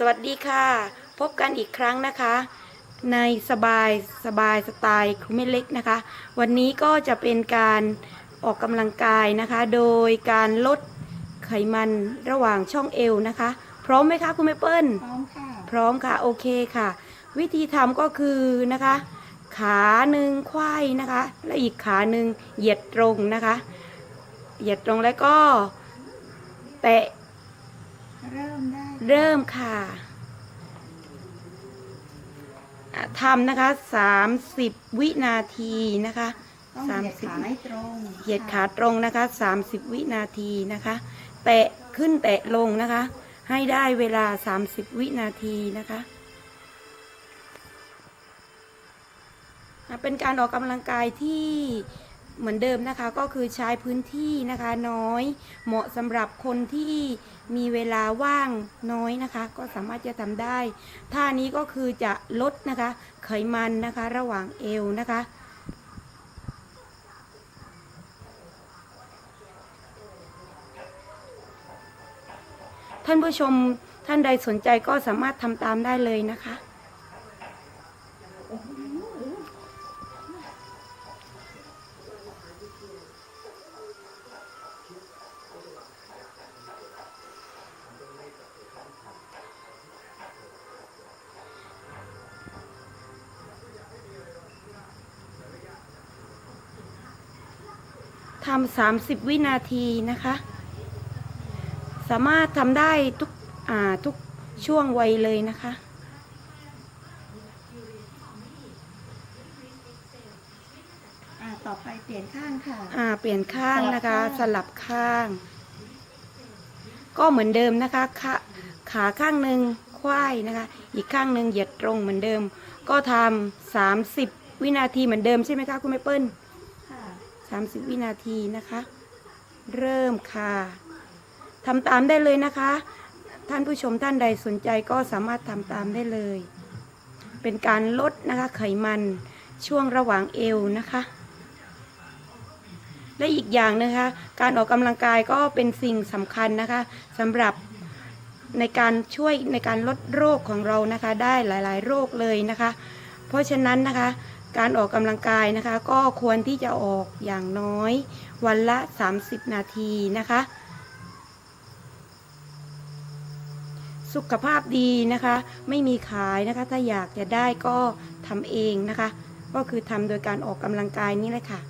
สวัสดีค่ะ พบกันอีกครั้งนะคะ ในสบายสบายสไตล์ครูเมเล็กนะคะ วันนี้ก็จะเป็นการออกกำลังกายนะคะ โดยการลดไขมันระหว่างช่องเอวนะคะ พร้อมไหมคะคุณแม่เปิ้ลพร้อมค่ะพร้อมค่ะโอเคค่ะ วิธีทำก็คือนะคะ ขาหนึ่งไขว้นะคะ และอีกขาหนึ่งเหยียดตรงนะคะ เหยียดตรงแล้วก็แตะ เริ่มได้เริ่มค่ะอะทำนะคะ30วินาทีนะคะต้องเหยียดขาให้ตรงเหยียดขาตรงนะคะ30วินาทีนะคะ แตะขึ้นแตะลงนะคะ ให้ได้เวลา30วินาทีนะคะอะเป็นการออกกำลังกายที่ เหมือนเดิมนะคะก็คือใช้พื้นที่นะคะน้อย เหมาะสำหรับคนที่มีเวลาว่างน้อยนะคะ ก็สามารถจะทำได้ท่านี้ก็คือจะลดนะคะไขมันนะคะระหว่างเอวนะคะท่านผู้ชมท่านใดสนใจก็สามารถทำตามได้เลยนะคะ ทำสามสิบวินาทีนะคะ สามารถทำได้ทุกอ่าทุกช่วงวัยเลยนะคะอ่าต่อไปเปลี่ยนข้างค่ะ อ่า เปลี่ยนข้างนะคะสสลัลับบข้าข้างงก็เหมือนเดิมนะคะ ขาขาข้างหนึ่งควายนะคะ อีกข้างหนึ่งเหยียดตรงเหมือนเดิม ก็ทำสามสิบวินาทีเหมือนเดิมใช่ไหมคะคุณแม่เปิ้ล ค่ะสามสิบวินาทีนะคะ เริ่มค่ะทำตามได้เลยนะคะ ท่านผู้ชมท่านใดสนใจก็สามารถทำตามได้เลย เป็นการลดนะคะไขมันช่วงระหว่างเอวนะคะ และอีกอย่างนะคะ การออกกำลังกายก็เป็นสิ่งสำคัญนะคะสำหรับในการช่วยในการลดโรคของเรานะคะ ได้หลาย ๆ โรคเลยนะคะ เพราะฉะนั้นนะคะ การออกกำลังกายนะคะ ก็ควรที่จะออกอย่างน้อยวันละ 30 นาทีนะคะ สุขภาพดีนะคะ ไม่มีขายนะคะ ถ้าอยากจะได้ก็ทำเองนะคะ ก็คือทำโดยการออกกำลังกายนี่แหละค่ะ